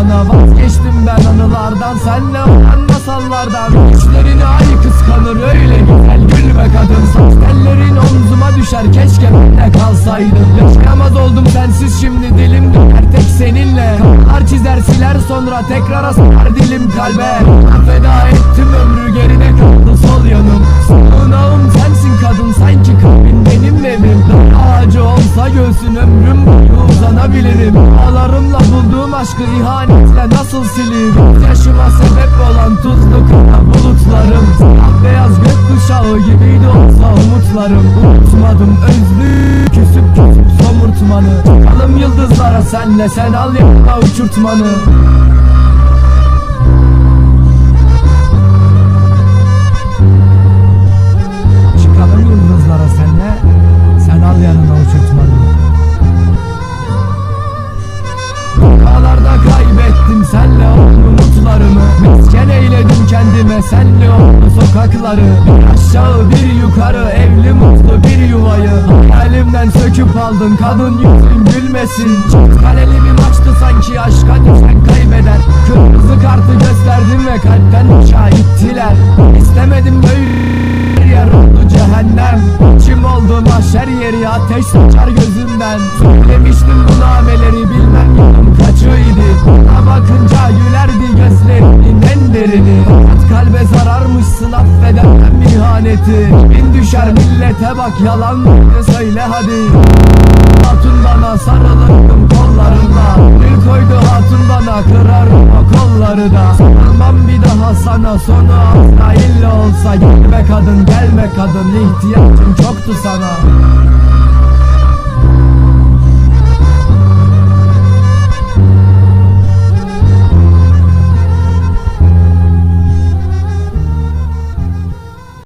bana Vazgeçtim ben anılardan. Senle olan masallardan. Düşlerini ay kıskanır öyle güzel gülme kadın. Saç tellerin omzuma düşer keşke ben de kalsaydım Yaşayamaz oldum sensiz şimdi dilim döner tek seninle. Kanlar çizer siler sonra tekrar asar dilim kalbe. Feda ettim ömrü geride kaldı sol yanım. Sığınağım sensin kadın sanki kalbin benim evim. Ağacı olsa göğsün ömrüm boyu uzanabilirim Ağlarımla bulduğum aşkı ihanetle nasıl sileyim? Yaşıma sebep olan tuzlu kara bulutlarım. Siyah beyaz gökkuşağı gibiydi olsa umutlarım. Unutmadım özlü küsüp küsüp somurtmanı. Çıkalım yıldızlara senle sen al yanına uçurtmanı senle oldu sokakları. Bir aşağı bir yukarı evli mutlu bir yuvayı. Hayalimden söküp aldın kadın yüzün gülmesin. Çift kaleli bir maçtı sanki aşka düşen kaybeder. Kırmızı kartı gösterdim ve kalpten uçağı ittiler İstemedim böyle yer oldu cehennem. İçim oldu mahşer yeri ateş saçar gözümden. Söylemiştim bu nameleri bilmem yolum kaçıydı. Bana bakınca gülerdi gözlerinin en derini kalbe zararmışsın affedemem ihaneti Bin düşer millete bak yalan mıydı söyle hadi. Hatun bana sarılırdım kollarında. Bir koydu hatun bana kırarım o kolları da. Sarılmam bir daha sana sonu asla illa olsa. Gelme kadın gelme kadın ihtiyacım çoktu sana